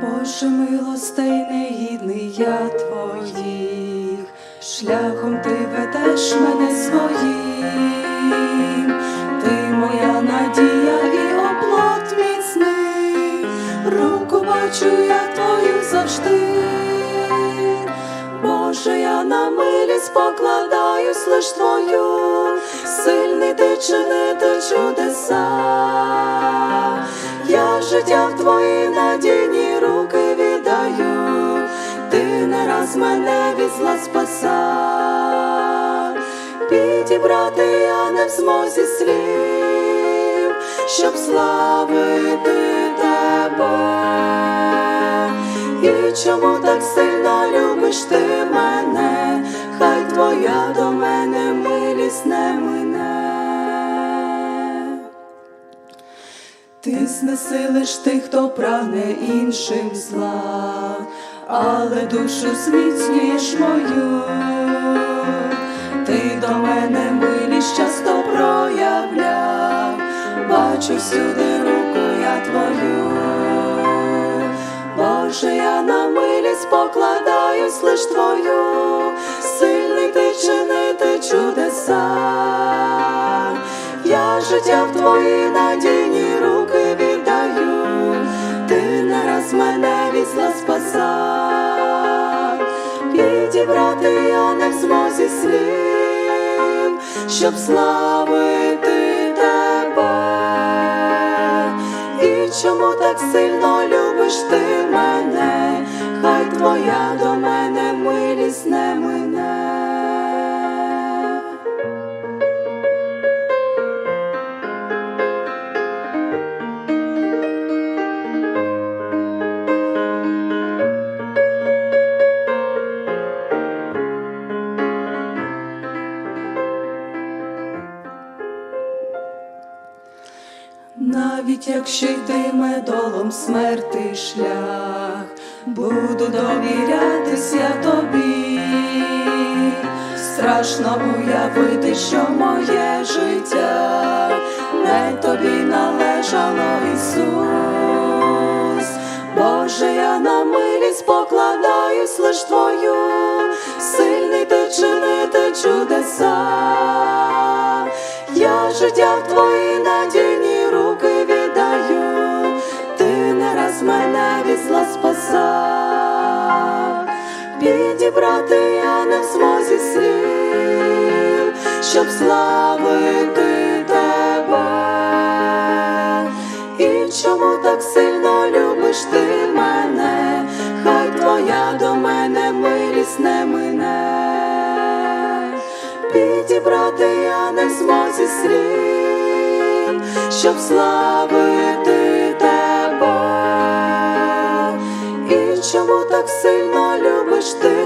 Боже милостей негідний я твоїх, шляхом ти ведеш мене своїм, ти моя надія і оплот міцний, руку бачу я твою завжди. На милість покладаюсь лиш твою, сильний ти чинити чудеса. Я життя в твої надійні руки віддаю, ти не раз мене від зла спаса, підібрати я не в змозі слів, щоб славити тебе. І чому так сильно любиш ти мене, хай твоя до мене милість не мине. Ти знесилиш тих, хто прагне іншим зла, але душу зміцнюєш мою, ти до мене милість часто проявляв, бачу всюди руку я твою. Боже, я на милість покладаюсь лиш твою, сильний ти чинити чудеса, я життя в твої надійні руки віддаю, ти не раз мене від зла спасав, підібрати я не в змозі слів, щоб славити тебе. І чому так сильно любиш ти мене, хай твоя до мене милість не мине. Навіть якщо йтиме долом смерти шлях, буду довірятись я тобі, страшно уявити, що моє життя не тобі належало Ісус. Боже, я на милість покладаюсь лиш твою, сильний ти чинити чудеса. Я життя в твої надійні не мене від зла спасав, підібрати я не в змозі слів, щоб славити тебе. І чому так сильно любиш ти мене, хай твоя до мене милість не мине. Підібрати я не в змозі слів, щоб славити тебе. І